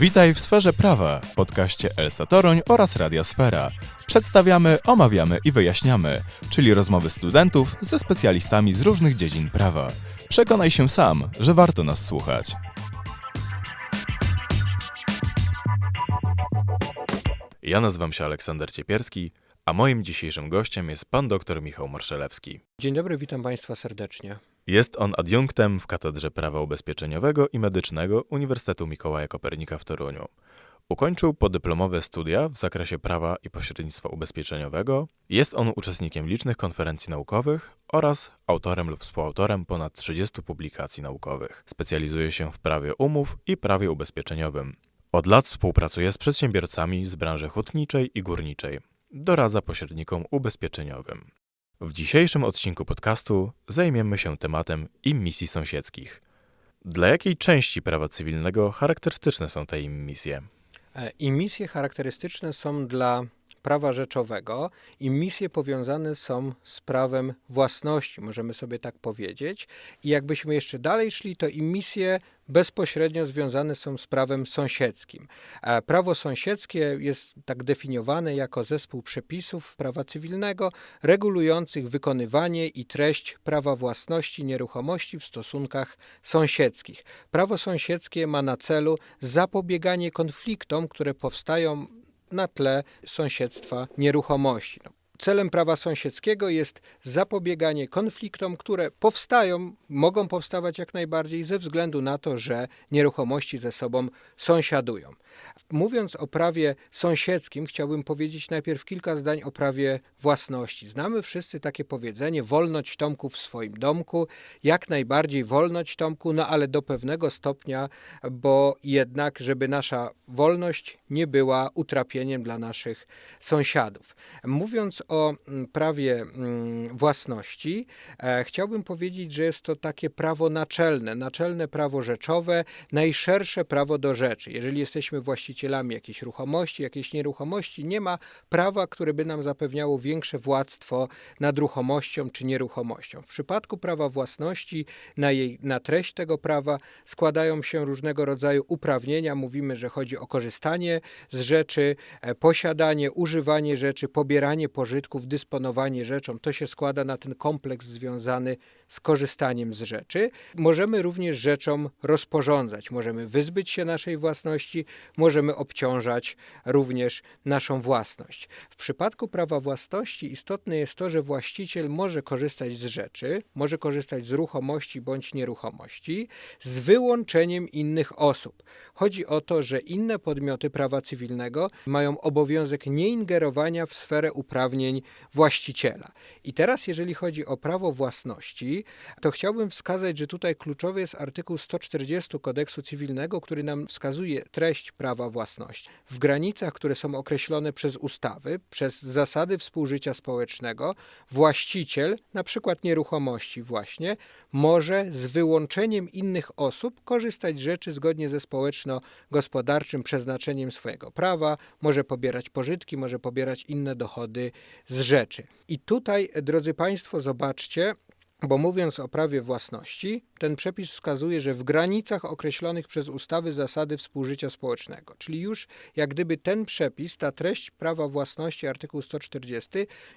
Witaj w sferze prawa, podcaście Elsa Toruń oraz Radia Sfera. Przedstawiamy, omawiamy i wyjaśniamy, czyli rozmowy studentów ze specjalistami z różnych dziedzin prawa. Przekonaj się sam, że warto nas słuchać. Ja nazywam się Aleksander Ciepierski, a moim dzisiejszym gościem jest pan dr Michał Marszelewski. Dzień dobry, witam Państwa serdecznie. Jest on adiunktem w Katedrze Prawa Ubezpieczeniowego i Medycznego Uniwersytetu Mikołaja Kopernika w Toruniu. Ukończył podyplomowe studia w zakresie prawa i pośrednictwa ubezpieczeniowego. Jest on uczestnikiem licznych konferencji naukowych oraz autorem lub współautorem ponad 30 publikacji naukowych. Specjalizuje się w prawie umów i prawie ubezpieczeniowym. Od lat współpracuje z przedsiębiorcami z branży hutniczej i górniczej. Doradza pośrednikom ubezpieczeniowym. W dzisiejszym odcinku podcastu zajmiemy się tematem immisji sąsiedzkich. Dla jakiej części prawa cywilnego charakterystyczne są te immisje? E, Imisje charakterystyczne są dla prawa rzeczowego. Imisje powiązane są z prawem własności, możemy sobie tak powiedzieć. I jakbyśmy jeszcze dalej szli, to imisje bezpośrednio związane są z prawem sąsiedzkim. Prawo sąsiedzkie jest tak definiowane jako zespół przepisów prawa cywilnego regulujących wykonywanie i treść prawa własności nieruchomości w stosunkach sąsiedzkich. Prawo sąsiedzkie ma na celu zapobieganie konfliktom, które powstają na tle sąsiedztwa nieruchomości. No, Celem prawa sąsiedzkiego jest zapobieganie konfliktom, które powstają, mogą powstawać jak najbardziej ze względu na to, że nieruchomości ze sobą sąsiadują. Mówiąc o prawie sąsiedzkim, chciałbym powiedzieć najpierw kilka zdań o prawie własności. Znamy wszyscy takie powiedzenie: wolność Tomku w swoim domku. Jak najbardziej wolność Tomku, no ale do pewnego stopnia, bo jednak, żeby nasza wolność nie była utrapieniem dla naszych sąsiadów. Mówiąc o mm, prawie mm, własności, e, chciałbym powiedzieć, że jest to takie prawo naczelne, naczelne prawo rzeczowe, najszersze prawo do rzeczy. Jeżeli jesteśmy właścicielami jakiejś ruchomości, jakiejś nieruchomości, nie ma prawa, które by nam zapewniało większe władztwo nad ruchomością czy nieruchomością. W przypadku prawa własności, na, jej, na treść tego prawa składają się różnego rodzaju uprawnienia. Mówimy, że chodzi o korzystanie z rzeczy, e, posiadanie, używanie rzeczy, pobieranie pożytków, dysponowanie rzeczą. To się składa na ten kompleks związany z korzystaniem z rzeczy. Możemy również rzeczą rozporządzać. Możemy wyzbyć się naszej własności, możemy obciążać również naszą własność. W przypadku prawa własności istotne jest to, że właściciel może korzystać z rzeczy, może korzystać z ruchomości bądź nieruchomości z wyłączeniem innych osób. Chodzi o to, że inne podmioty prawa cywilnego mają obowiązek nieingerowania w sferę uprawnień właściciela. I teraz, jeżeli chodzi o prawo własności, to chciałbym wskazać, że tutaj kluczowy jest artykuł 140 kodeksu cywilnego, który nam wskazuje treść prawa własności. W granicach, które są określone przez ustawy, przez zasady współżycia społecznego, właściciel, na przykład nieruchomości właśnie, może z wyłączeniem innych osób korzystać z rzeczy zgodnie ze społeczno-gospodarczym przeznaczeniem swojego prawa, może pobierać pożytki, może pobierać inne dochody z rzeczy. I tutaj, drodzy Państwo, zobaczcie, bo mówiąc o prawie własności, ten przepis wskazuje, że w granicach określonych przez ustawy zasady współżycia społecznego, czyli już jak gdyby ten przepis, ta treść prawa własności, artykuł 140,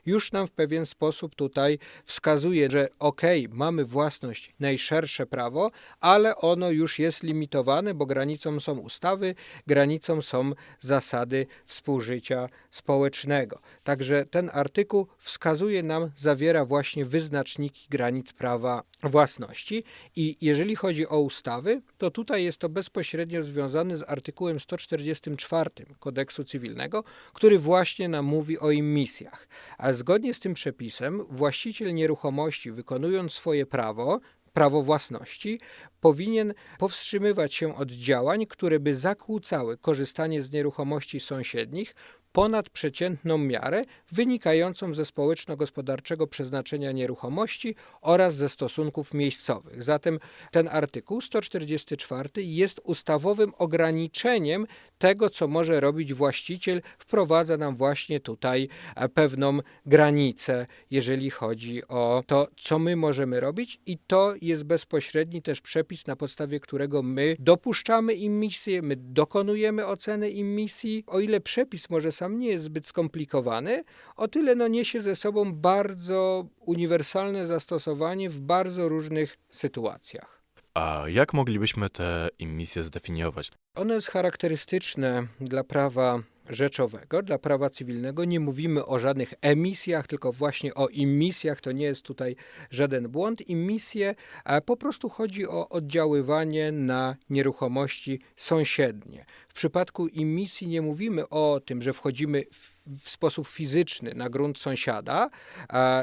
już nam w pewien sposób tutaj wskazuje, że okej, mamy własność, najszersze prawo, ale ono już jest limitowane, bo granicą są ustawy, granicą są zasady współżycia społecznego. Także ten artykuł wskazuje nam, zawiera właśnie wyznaczniki granic prawa własności. I jeżeli chodzi o ustawy, to tutaj jest to bezpośrednio związane z artykułem 144 kodeksu cywilnego, który właśnie nam mówi o immisjach. A zgodnie z tym przepisem właściciel nieruchomości wykonując swoje prawo, prawo własności, powinien powstrzymywać się od działań, które by zakłócały korzystanie z nieruchomości sąsiednich ponadprzeciętną miarę wynikającą ze społeczno-gospodarczego przeznaczenia nieruchomości oraz ze stosunków miejscowych. Zatem ten artykuł 144 jest ustawowym ograniczeniem tego, co może robić właściciel, wprowadza nam właśnie tutaj e, pewną granicę, jeżeli chodzi o to, co my możemy robić, i to jest bezpośredni też przepis, na podstawie którego my dopuszczamy immisję, my dokonujemy oceny immisji. O ile przepis może sam nie jest zbyt skomplikowany, o tyle no, niesie ze sobą bardzo uniwersalne zastosowanie w bardzo różnych sytuacjach. A jak moglibyśmy te immisje zdefiniować? Ono jest charakterystyczne dla prawa rzeczowego, dla prawa cywilnego. Nie mówimy o żadnych emisjach, tylko właśnie o immisjach. To nie jest tutaj żaden błąd. Immisje po prostu chodzi o oddziaływanie na nieruchomości sąsiednie. W przypadku immisji nie mówimy o tym, że wchodzimy w, sposób fizyczny na grunt sąsiada,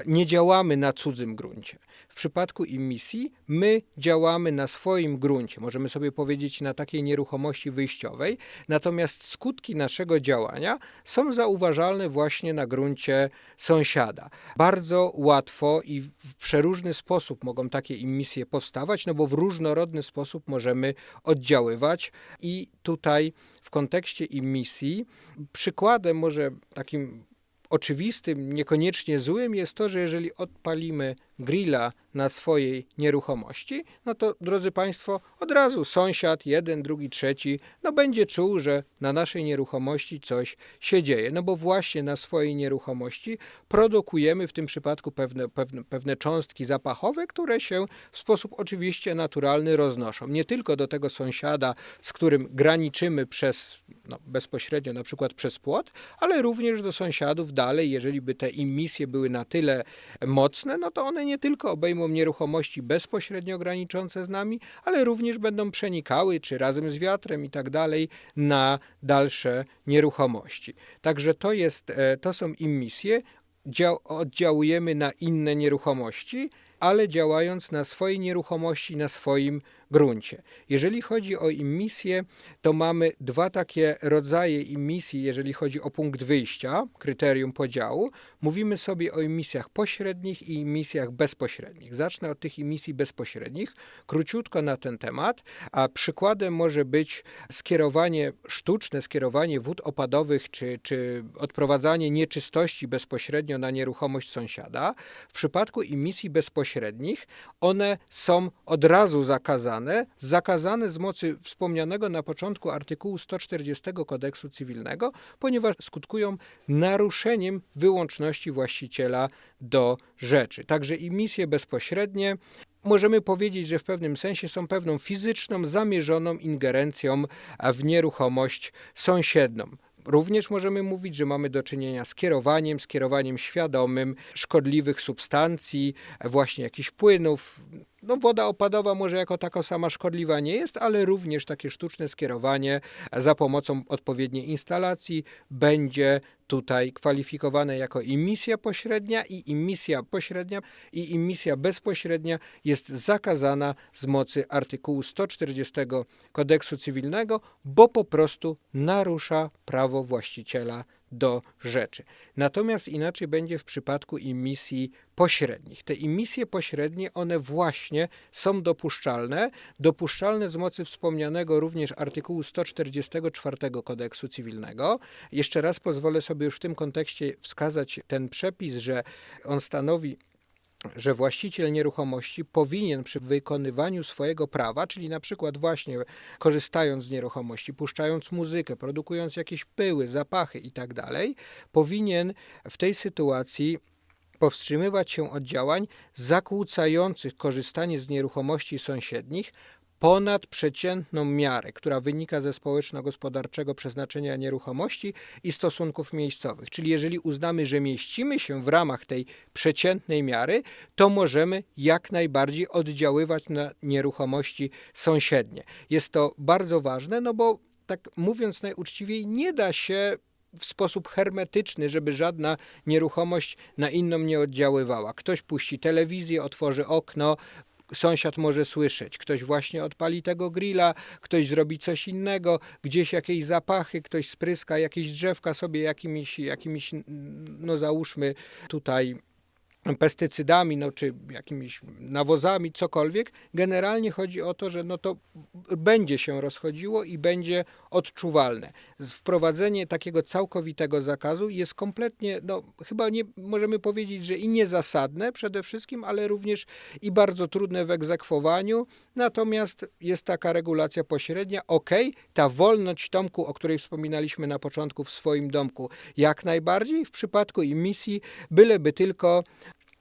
nie działamy na cudzym gruncie. Przypadku immisji my działamy na swoim gruncie, możemy sobie powiedzieć na takiej nieruchomości wyjściowej, natomiast skutki naszego działania są zauważalne właśnie na gruncie sąsiada. Bardzo łatwo i w przeróżny sposób mogą takie immisje powstawać, no bo w różnorodny sposób możemy oddziaływać. I tutaj w kontekście immisji przykładem może takim oczywistym, niekoniecznie złym jest to, że jeżeli odpalimy grilla na swojej nieruchomości, no to drodzy Państwo, od razu sąsiad, jeden, drugi, trzeci, no będzie czuł, że na naszej nieruchomości coś się dzieje. No bo właśnie na swojej nieruchomości produkujemy w tym przypadku pewne, pewne, pewne cząstki zapachowe, które się w sposób oczywiście naturalny roznoszą. Nie tylko do tego sąsiada, z którym graniczymy przez, no, bezpośrednio na przykład przez płot, ale również do sąsiadów dalej, jeżeli by te immisje były na tyle mocne, no to one nie tylko obejmą nieruchomości bezpośrednio graniczące z nami, ale również będą przenikały, czy razem z wiatrem i tak dalej, na dalsze nieruchomości. Także to, jest, e, to są immisje, dział, oddziałujemy na inne nieruchomości, ale działając na swojej nieruchomości, na swoim gruncie. Jeżeli chodzi o immisję, to mamy dwa takie rodzaje immisji, jeżeli chodzi o punkt wyjścia, kryterium podziału. Mówimy sobie o immisjach pośrednich i immisjach bezpośrednich. Zacznę od tych emisji bezpośrednich, króciutko na ten temat, a przykładem może być skierowanie, sztuczne skierowanie wód opadowych, czy, czy odprowadzanie nieczystości bezpośrednio na nieruchomość sąsiada. W przypadku emisji bezpośrednich one są od razu zakazane, zakazane z mocy wspomnianego na początku artykułu 140 kodeksu cywilnego, ponieważ skutkują naruszeniem wyłączności właściciela do rzeczy. Także emisje bezpośrednie możemy powiedzieć, że w pewnym sensie są pewną fizyczną, zamierzoną ingerencją w nieruchomość sąsiednią. Również możemy mówić, że mamy do czynienia z kierowaniem, z kierowaniem świadomym szkodliwych substancji, właśnie jakichś płynów. No, woda opadowa może jako taka sama szkodliwa nie jest, ale również takie sztuczne skierowanie za pomocą odpowiedniej instalacji będzie tutaj kwalifikowane jako emisja pośrednia i emisja pośrednia i emisja bezpośrednia jest zakazana z mocy artykułu 140 kodeksu cywilnego, bo po prostu narusza prawo właściciela do rzeczy. Natomiast inaczej będzie w przypadku emisji pośrednich. Te emisje pośrednie, one właśnie są dopuszczalne, dopuszczalne z mocy wspomnianego również artykułu 144 kodeksu cywilnego. Jeszcze raz pozwolę sobie już w tym kontekście wskazać ten przepis, że on stanowi że właściciel nieruchomości powinien przy wykonywaniu swojego prawa, czyli na przykład właśnie korzystając z nieruchomości, puszczając muzykę, produkując jakieś pyły, zapachy itd., tak powinien w tej sytuacji powstrzymywać się od działań zakłócających korzystanie z nieruchomości sąsiednich, ponad przeciętną miarę, która wynika ze społeczno-gospodarczego przeznaczenia nieruchomości i stosunków miejscowych. Czyli jeżeli uznamy, że mieścimy się w ramach tej przeciętnej miary, to możemy jak najbardziej oddziaływać na nieruchomości sąsiednie. Jest to bardzo ważne, no bo tak mówiąc najuczciwiej, nie da się w sposób hermetyczny, żeby żadna nieruchomość na inną nie oddziaływała. Ktoś puści telewizję, otworzy okno, sąsiad może słyszeć. Ktoś właśnie odpali tego grilla, ktoś zrobi coś innego, gdzieś jakieś zapachy, ktoś spryska jakieś drzewka sobie jakimiś, jakimiś no załóżmy tutaj pestycydami, no, czy jakimiś nawozami, cokolwiek. Generalnie chodzi o to, że no to będzie się rozchodziło i będzie odczuwalne. Wprowadzenie takiego całkowitego zakazu jest kompletnie, no chyba nie możemy powiedzieć, że i niezasadne przede wszystkim, ale również i bardzo trudne w egzekwowaniu. Natomiast jest taka regulacja pośrednia. Ok, ta wolność Tomku, o której wspominaliśmy na początku w swoim domku, jak najbardziej w przypadku emisji, byleby tylko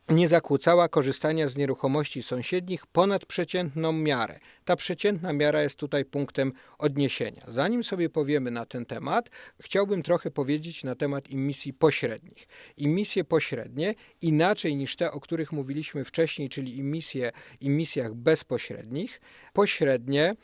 nie zakłócała korzystania z nieruchomości sąsiednich ponad przeciętną miarę. Ta przeciętna miara jest tutaj punktem odniesienia. Zanim sobie powiemy na ten temat, chciałbym trochę powiedzieć na temat emisji pośrednich. Emisje pośrednie, inaczej niż te, o których mówiliśmy wcześniej, czyli emisje emisjach bezpośrednich, pośrednie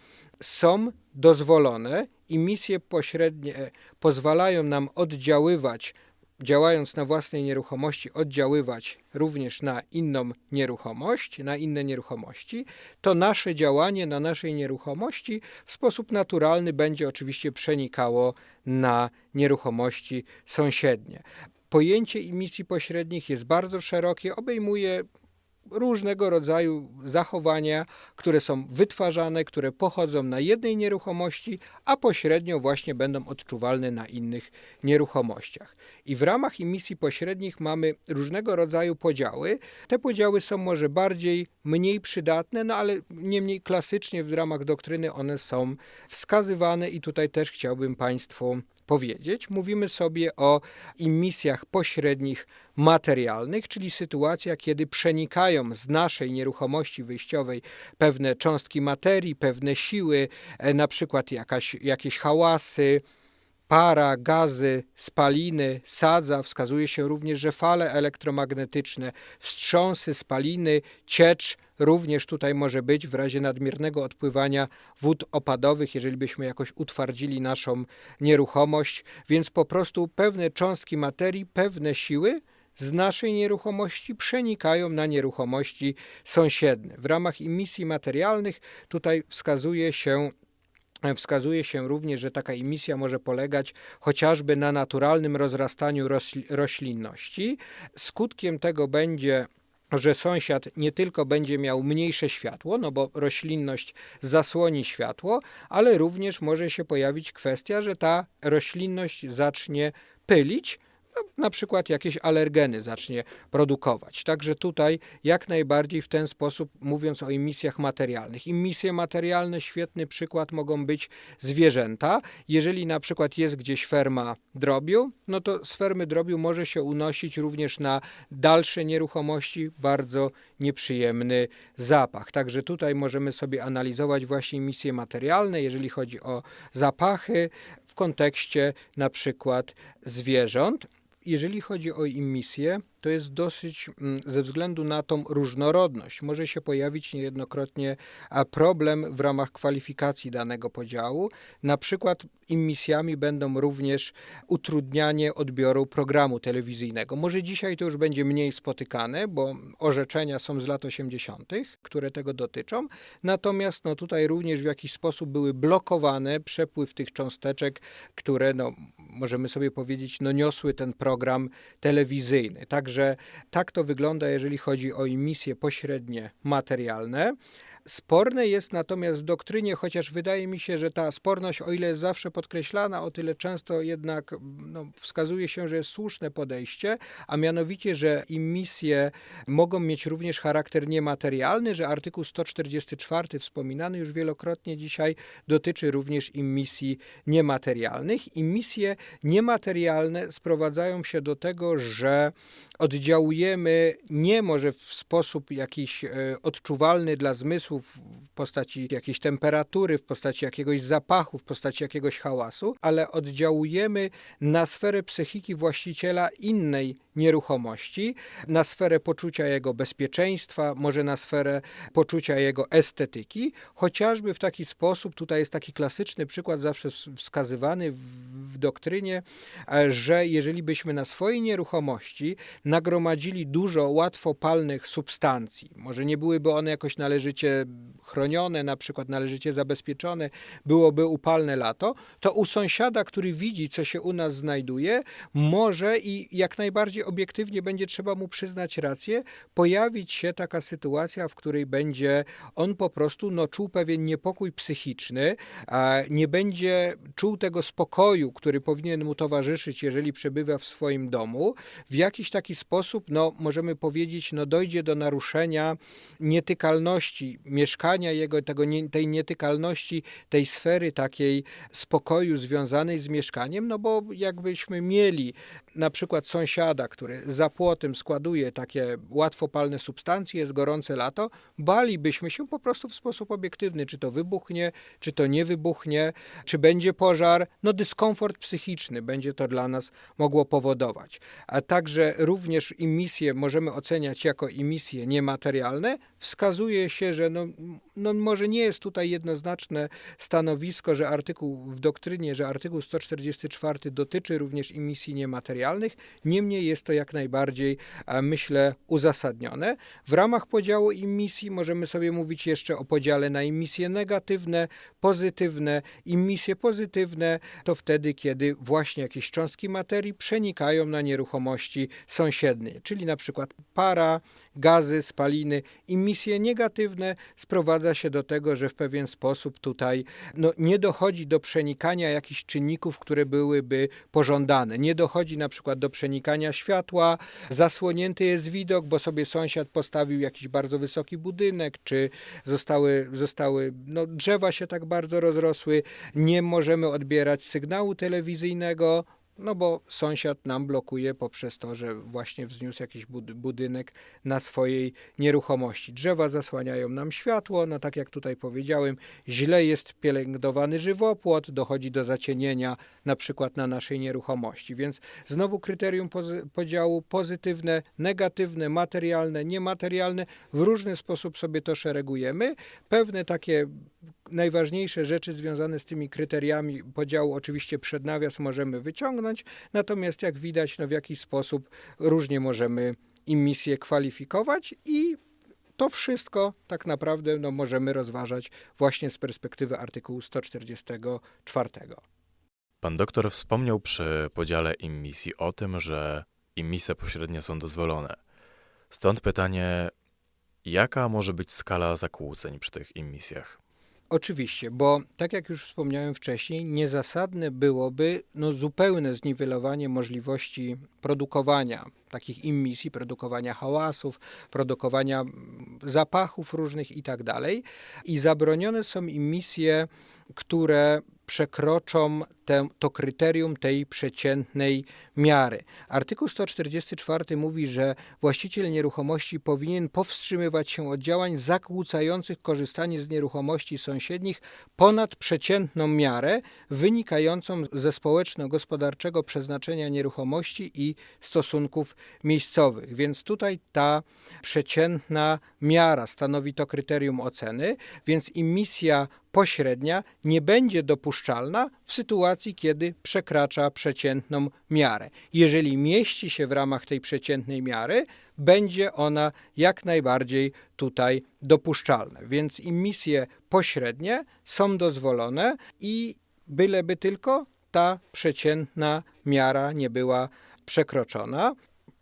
są dozwolone. Emisje pośrednie pozwalają nam oddziaływać działając na własnej nieruchomości, oddziaływać również na inną nieruchomość, na inne nieruchomości, to nasze działanie na naszej nieruchomości w sposób naturalny będzie oczywiście przenikało na nieruchomości sąsiednie. Pojęcie emisji pośrednich jest bardzo szerokie, obejmuje różnego rodzaju zachowania, które są wytwarzane, które pochodzą na jednej nieruchomości, a pośrednio właśnie będą odczuwalne na innych nieruchomościach. I w ramach emisji pośrednich mamy różnego rodzaju podziały. Te podziały są może bardziej, mniej przydatne, no ale niemniej klasycznie w ramach doktryny one są wskazywane i tutaj też chciałbym Państwu powiedzieć. Mówimy sobie o emisjach pośrednich materialnych, czyli sytuacja, kiedy przenikają z naszej nieruchomości wyjściowej pewne cząstki materii, pewne siły, e, na przykład jakaś, jakieś hałasy, para, gazy, spaliny, sadza. Wskazuje się również, że fale elektromagnetyczne, wstrząsy, spaliny, ciecz również tutaj może być w razie nadmiernego odpływania wód opadowych, jeżeli byśmy jakoś utwardzili naszą nieruchomość, więc po prostu pewne cząstki materii, pewne siły z naszej nieruchomości przenikają na nieruchomości sąsiednie. W ramach emisji materialnych tutaj wskazuje się Wskazuje się również, że taka emisja może polegać chociażby na naturalnym rozrastaniu rośl- roślinności. Skutkiem tego będzie że sąsiad nie tylko będzie miał mniejsze światło, no bo roślinność zasłoni światło, ale również może się pojawić kwestia, że ta roślinność zacznie pylić, na przykład jakieś alergeny zacznie produkować. Także tutaj jak najbardziej w ten sposób, mówiąc o emisjach materialnych. Emisje materialne, świetny przykład mogą być zwierzęta. Jeżeli na przykład jest gdzieś ferma drobiu, no to z fermy drobiu może się unosić również na dalsze nieruchomości bardzo nieprzyjemny zapach. Także tutaj możemy sobie analizować właśnie emisje materialne, jeżeli chodzi o zapachy w kontekście na przykład zwierząt. Jeżeli chodzi o emisję, to jest dosyć mm, ze względu na tą różnorodność. Może się pojawić niejednokrotnie problem w ramach kwalifikacji danego podziału. Na przykład emisjami będą również utrudnianie odbioru programu telewizyjnego. Może dzisiaj to już będzie mniej spotykane, bo orzeczenia są z lat 80., które tego dotyczą. Natomiast no, tutaj również w jakiś sposób były blokowane przepływ tych cząsteczek, które no, możemy sobie powiedzieć, no, niosły ten program telewizyjny. Także tak to wygląda, jeżeli chodzi o emisje pośrednie materialne. Sporne jest natomiast w doktrynie, chociaż wydaje mi się, że ta sporność, o ile jest zawsze podkreślana, o tyle często jednak no, wskazuje się, że jest słuszne podejście, a mianowicie, że emisje mogą mieć również charakter niematerialny, że artykuł 144 wspominany już wielokrotnie dzisiaj dotyczy również emisji niematerialnych. Emisje niematerialne sprowadzają się do tego, że oddziałujemy nie może w sposób jakiś e, odczuwalny dla zmysłu, w postaci jakiejś temperatury, w postaci jakiegoś zapachu, w postaci jakiegoś hałasu, ale oddziałujemy na sferę psychiki właściciela innej nieruchomości, na sferę poczucia jego bezpieczeństwa, może na sferę poczucia jego estetyki, chociażby w taki sposób, tutaj jest taki klasyczny przykład zawsze ws- wskazywany w, w doktrynie, e, że jeżeli byśmy na swojej nieruchomości nagromadzili dużo łatwopalnych substancji, może nie byłyby one jakoś należycie chronione, na przykład należycie zabezpieczone, byłoby upalne lato, to u sąsiada, który widzi, co się u nas znajduje, może i jak najbardziej obiektywnie będzie trzeba mu przyznać rację, pojawić się taka sytuacja, w której będzie on po prostu no, czuł pewien niepokój psychiczny, nie będzie czuł tego spokoju, który powinien mu towarzyszyć, jeżeli przebywa w swoim domu. W jakiś taki sposób, no, możemy powiedzieć, no, dojdzie do naruszenia nietykalności mieszkania jego, tego, tej nietykalności, tej sfery takiej spokoju związanej z mieszkaniem, no bo jakbyśmy mieli na przykład sąsiada, który za płotem składuje takie łatwopalne substancje, jest gorące lato, balibyśmy się po prostu w sposób obiektywny, czy to wybuchnie, czy to nie wybuchnie, czy będzie pożar, no dyskomfort psychiczny będzie to dla nas mogło powodować. A także również emisje możemy oceniać jako emisje niematerialne, wskazuje się, że no, no może nie jest tutaj jednoznaczne stanowisko, że artykuł w doktrynie, że artykuł 144 dotyczy również emisji niematerialnych, niemniej jest to jak najbardziej, myślę, uzasadnione. W ramach podziału emisji możemy sobie mówić jeszcze o podziale na emisje negatywne, pozytywne. Emisje pozytywne to wtedy, kiedy właśnie jakieś cząstki materii przenikają na nieruchomości sąsiednie, czyli na przykład para, gazy, spaliny. Emisje negatywne sprowadza się do tego, że w pewien sposób tutaj no, nie dochodzi do przenikania jakichś czynników, które byłyby pożądane. Nie dochodzi na przykład do przenikania światła, zasłonięty jest widok, bo sobie sąsiad postawił jakiś bardzo wysoki budynek, czy zostały, zostały no, drzewa się tak bardzo rozrosły, nie możemy odbierać sygnału telewizyjnego, no bo sąsiad nam blokuje poprzez to, że właśnie wzniósł jakiś bud- budynek na swojej nieruchomości. Drzewa zasłaniają nam światło, no tak jak tutaj powiedziałem, źle jest pielęgnowany żywopłot, dochodzi do zacienienia na przykład na naszej nieruchomości. Więc znowu kryterium podziału pozytywne, negatywne, materialne, niematerialne. W różny sposób sobie to szeregujemy. Pewne takie najważniejsze rzeczy związane z tymi kryteriami podziału oczywiście przed nawias możemy wyciągnąć, natomiast jak widać, no w jakiś sposób różnie możemy emisję kwalifikować i to wszystko tak naprawdę no, możemy rozważać właśnie z perspektywy artykułu 144. Pan doktor wspomniał przy podziale emisji o tym, że emisje pośrednie są dozwolone. Stąd pytanie, jaka może być skala zakłóceń przy tych emisjach? Oczywiście, bo tak jak już wspomniałem wcześniej, niezasadne byłoby no, zupełne zniwelowanie możliwości produkowania takich emisji, produkowania hałasów, produkowania mm, zapachów różnych i tak. I zabronione są emisje, które przekroczą te, to kryterium tej przeciętnej miary. Artykuł 144 mówi, że właściciel nieruchomości powinien powstrzymywać się od działań zakłócających korzystanie z nieruchomości sąsiednich ponad przeciętną miarę wynikającą ze społeczno-gospodarczego przeznaczenia nieruchomości i stosunków miejscowych. Więc tutaj ta przeciętna miara stanowi to kryterium oceny, więc emisja pośrednia nie będzie dopuszczalna w sytuacji, kiedy przekracza przeciętną miarę. Jeżeli mieści się w ramach tej przeciętnej miary, będzie ona jak najbardziej tutaj dopuszczalna. Więc emisje pośrednie są dozwolone i byleby tylko ta przeciętna miara nie była przekroczona.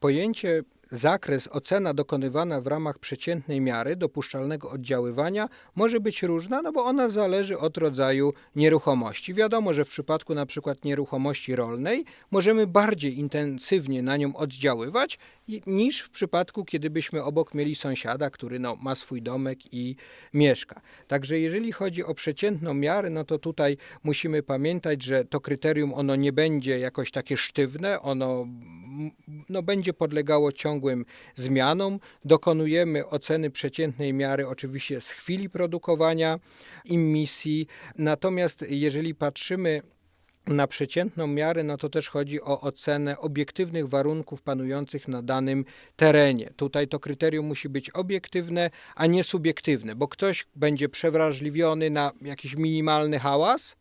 Pojęcie zakres, ocena dokonywana w ramach przeciętnej miary dopuszczalnego oddziaływania może być różna, no bo ona zależy od rodzaju nieruchomości. Wiadomo, że w przypadku na przykład nieruchomości rolnej możemy bardziej intensywnie na nią oddziaływać niż w przypadku, kiedy byśmy obok mieli sąsiada, który no, ma swój domek i mieszka. Także jeżeli chodzi o przeciętną miarę, no to tutaj musimy pamiętać, że to kryterium ono nie będzie jakoś takie sztywne, ono no, będzie podlegało ciągłej ciągłym zmianom. Dokonujemy oceny przeciętnej miary oczywiście z chwili produkowania emisji. Natomiast jeżeli patrzymy na przeciętną miarę, no to też chodzi o ocenę obiektywnych warunków panujących na danym terenie. Tutaj to kryterium musi być obiektywne, a nie subiektywne, bo ktoś będzie przewrażliwiony na jakiś minimalny hałas,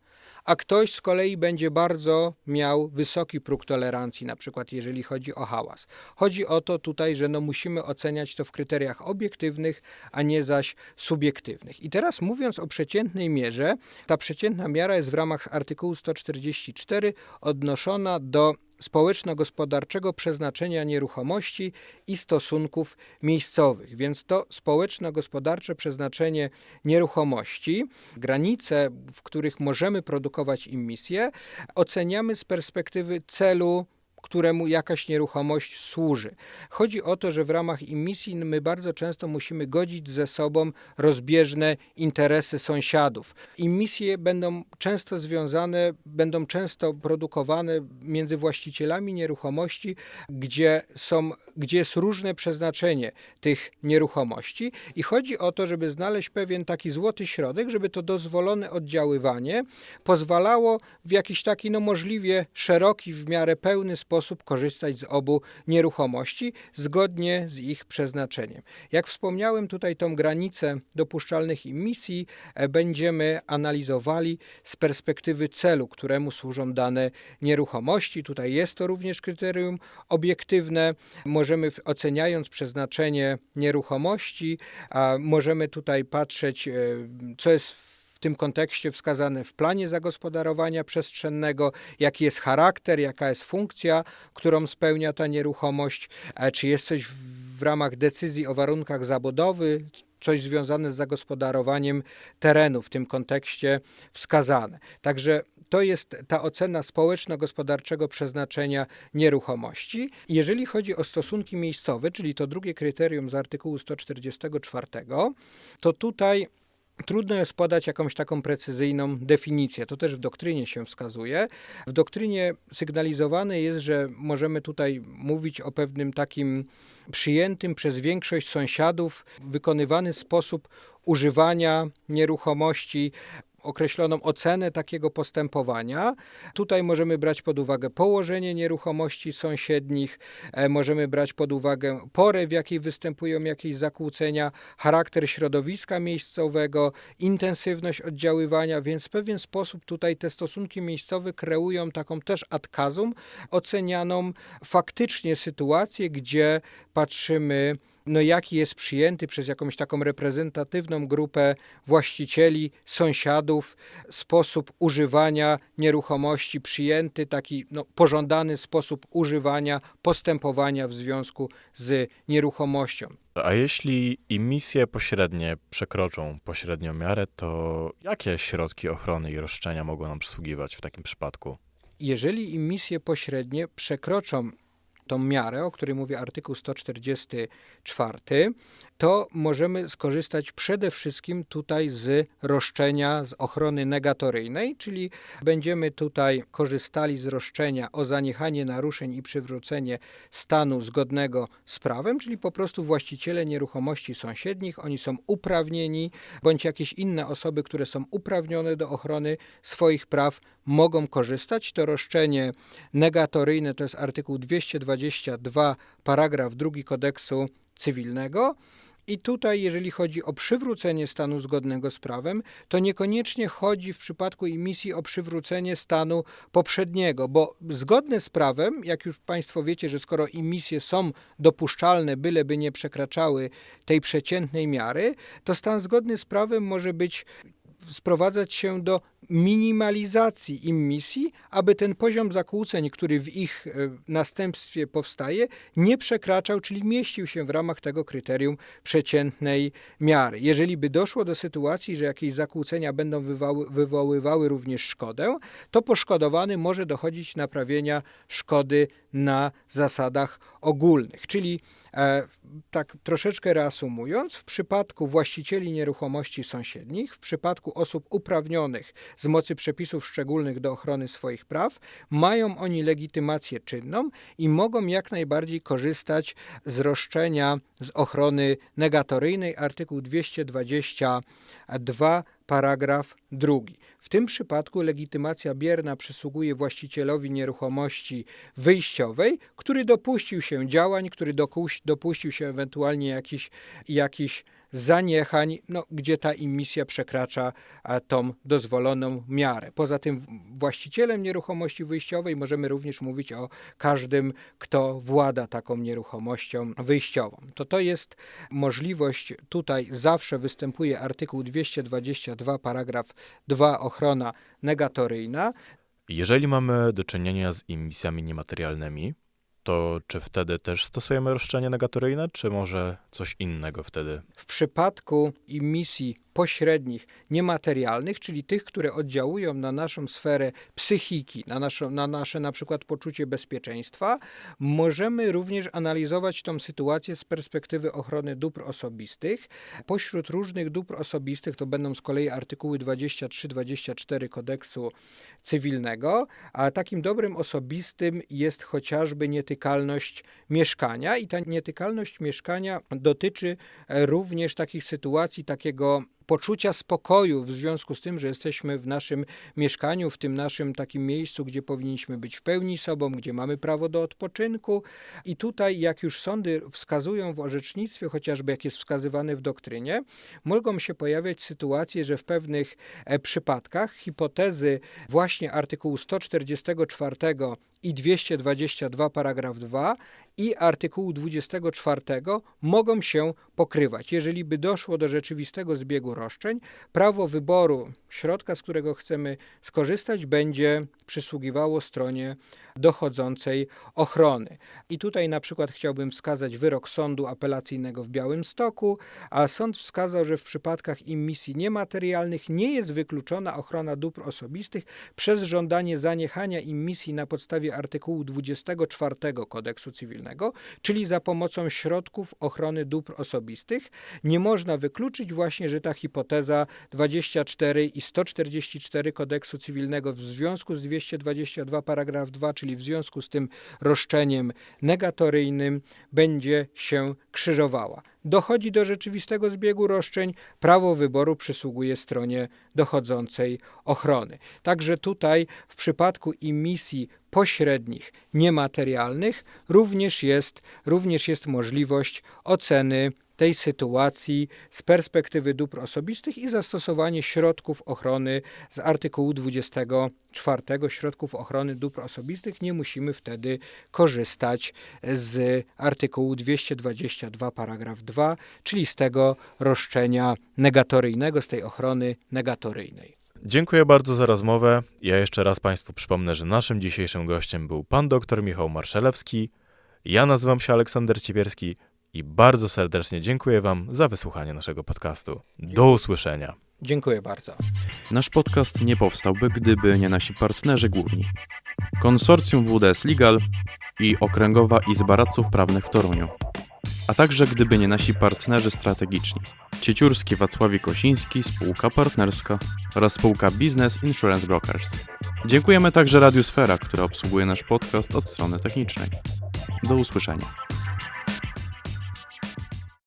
a ktoś z kolei będzie bardzo miał wysoki próg tolerancji, na przykład jeżeli chodzi o hałas. Chodzi o to tutaj, że no musimy oceniać to w kryteriach obiektywnych, a nie zaś subiektywnych. I teraz mówiąc o przeciętnej mierze, ta przeciętna miara jest w ramach artykułu 144 odnoszona do społeczno-gospodarczego przeznaczenia nieruchomości i stosunków miejscowych. Więc to społeczno-gospodarcze przeznaczenie nieruchomości, granice, w których możemy produkować emisje, oceniamy z perspektywy celu któremu jakaś nieruchomość służy. Chodzi o to, że w ramach emisji my bardzo często musimy godzić ze sobą rozbieżne interesy sąsiadów. Emisje będą często związane, będą często produkowane między właścicielami nieruchomości, gdzie, są, gdzie jest różne przeznaczenie tych nieruchomości i chodzi o to, żeby znaleźć pewien taki złoty środek, żeby to dozwolone oddziaływanie pozwalało w jakiś taki no możliwie szeroki, w miarę pełny sposób sposób korzystać z obu nieruchomości zgodnie z ich przeznaczeniem. Jak wspomniałem, tutaj tą granicę dopuszczalnych emisji e, będziemy analizowali z perspektywy celu, któremu służą dane nieruchomości. Tutaj jest to również kryterium obiektywne. Możemy oceniając przeznaczenie nieruchomości, możemy tutaj patrzeć, e, co jest tym kontekście wskazane w planie zagospodarowania przestrzennego, jaki jest charakter, jaka jest funkcja, którą spełnia ta nieruchomość, czy jest coś w ramach decyzji o warunkach zabudowy, coś związane z zagospodarowaniem terenu w tym kontekście wskazane. Także to jest ta ocena społeczno-gospodarczego przeznaczenia nieruchomości. Jeżeli chodzi o stosunki miejscowe, czyli to drugie kryterium z artykułu 144, to tutaj Trudno jest podać jakąś taką precyzyjną definicję. To też w doktrynie się wskazuje. W doktrynie sygnalizowane jest, że możemy tutaj mówić o pewnym takim przyjętym przez większość sąsiadów wykonywany sposób używania nieruchomości określoną ocenę takiego postępowania. Tutaj możemy brać pod uwagę położenie nieruchomości sąsiednich, e, możemy brać pod uwagę porę, w jakiej występują jakieś zakłócenia, charakter środowiska miejscowego, intensywność oddziaływania, więc w pewien sposób tutaj te stosunki miejscowe kreują taką też ad ocenianą faktycznie sytuację, gdzie patrzymy no jaki jest przyjęty przez jakąś taką reprezentatywną grupę właścicieli, sąsiadów, sposób używania nieruchomości przyjęty, taki no, pożądany sposób używania, postępowania w związku z nieruchomością. A jeśli emisje pośrednie przekroczą pośrednią miarę, to jakie środki ochrony i roszczenia mogą nam przysługiwać w takim przypadku? Jeżeli emisje pośrednie przekroczą tą miarę, o której mówi artykuł 144, to możemy skorzystać przede wszystkim tutaj z roszczenia z ochrony negatoryjnej, czyli będziemy tutaj korzystali z roszczenia o zaniechanie naruszeń i przywrócenie stanu zgodnego z prawem, czyli po prostu właściciele nieruchomości sąsiednich, oni są uprawnieni, bądź jakieś inne osoby, które są uprawnione do ochrony swoich praw, mogą korzystać. To roszczenie negatoryjne to jest artykuł 222, paragraf 2 kodeksu cywilnego. I tutaj, jeżeli chodzi o przywrócenie stanu zgodnego z prawem, to niekoniecznie chodzi w przypadku emisji o przywrócenie stanu poprzedniego, bo zgodne z prawem, jak już Państwo wiecie, że skoro emisje są dopuszczalne, byleby nie przekraczały tej przeciętnej miary, to stan zgodny z prawem może być sprowadzać się do minimalizacji emisji, aby ten poziom zakłóceń, który w ich e, następstwie powstaje, nie przekraczał, czyli mieścił się w ramach tego kryterium przeciętnej miary. Jeżeli by doszło do sytuacji, że jakieś zakłócenia będą wywoływały również szkodę, to poszkodowany może dochodzić naprawienia szkody na zasadach ogólnych, czyli tak troszeczkę reasumując, w przypadku właścicieli nieruchomości sąsiednich, w przypadku osób uprawnionych z mocy przepisów szczególnych do ochrony swoich praw, mają oni legitymację czynną i mogą jak najbardziej korzystać z roszczenia z ochrony negatoryjnej, artykuł 222 paragraf drugi. W tym przypadku legitymacja bierna przysługuje właścicielowi nieruchomości wyjściowej, który dopuścił się działań, który dopuścił się ewentualnie jakichś jakich zaniechań, no, gdzie ta emisja przekracza tą dozwoloną miarę. Poza tym właścicielem nieruchomości wyjściowej możemy również mówić o każdym, kto włada taką nieruchomością wyjściową. To to jest możliwość, tutaj zawsze występuje artykuł 222 paragraf 2 ochrona negatoryjna. Jeżeli mamy do czynienia z emisjami niematerialnymi, to czy wtedy też stosujemy roszczenie negatoryjne, czy może coś innego wtedy? W przypadku emisji pośrednich, niematerialnych, czyli tych, które oddziałują na naszą sferę psychiki, na, naszą, na nasze na przykład poczucie bezpieczeństwa, możemy również analizować tą sytuację z perspektywy ochrony dóbr osobistych. Pośród różnych dóbr osobistych to będą z kolei artykuły 23-24 kodeksu cywilnego, a takim dobrem osobistym jest chociażby nietykalność mieszkania i ta nietykalność mieszkania dotyczy również takich sytuacji takiego poczucia spokoju w związku z tym, że jesteśmy w naszym mieszkaniu, w tym naszym takim miejscu, gdzie powinniśmy być w pełni sobą, gdzie mamy prawo do odpoczynku. I tutaj, jak już sądy wskazują w orzecznictwie, chociażby jak jest wskazywane w doktrynie, mogą się pojawiać sytuacje, że w pewnych e, przypadkach hipotezy właśnie artykułu 144 i 222 paragraf 2 i artykułu 24 mogą się pokrywać. Jeżeli by doszło do rzeczywistego zbiegu roszczeń, prawo wyboru środka, z którego chcemy skorzystać, będzie przysługiwało stronie dochodzącej ochrony. I tutaj na przykład chciałbym wskazać wyrok sądu apelacyjnego w Białymstoku, a sąd wskazał, że w przypadkach emisji niematerialnych nie jest wykluczona ochrona dóbr osobistych przez żądanie zaniechania emisji na podstawie artykułu 24 kodeksu cywilnego, czyli za pomocą środków ochrony dóbr osobistych. Nie można wykluczyć właśnie, że ta hipoteza 24 i 144 kodeksu cywilnego w związku z 222 paragraf 2, czyli w związku z tym roszczeniem negatoryjnym będzie się krzyżowała. Dochodzi do rzeczywistego zbiegu roszczeń, prawo wyboru przysługuje stronie dochodzącej ochrony. Także tutaj w przypadku emisji pośrednich, niematerialnych również jest, również jest możliwość oceny tej sytuacji z perspektywy dóbr osobistych i zastosowanie środków ochrony z artykułu 24 środków ochrony dóbr osobistych. Nie musimy wtedy korzystać z artykułu 222 paragraf 2, czyli z tego roszczenia negatoryjnego, z tej ochrony negatoryjnej. Dziękuję bardzo za rozmowę. Ja jeszcze raz Państwu przypomnę, że naszym dzisiejszym gościem był pan dr Michał Marszelewski. Ja nazywam się Aleksander Cipierski i bardzo serdecznie dziękuję Wam za wysłuchanie naszego podcastu. Do usłyszenia. Dziękuję bardzo. Nasz podcast nie powstałby, gdyby nie nasi partnerzy główni. Konsorcjum WDS Legal i Okręgowa Izba Radców Prawnych w Toruniu. A także gdyby nie nasi partnerzy strategiczni. Cieciurski Wacławie Kosiński, spółka partnerska oraz spółka Business Insurance Brokers. Dziękujemy także Radiu Sfera, która obsługuje nasz podcast od strony technicznej. Do usłyszenia.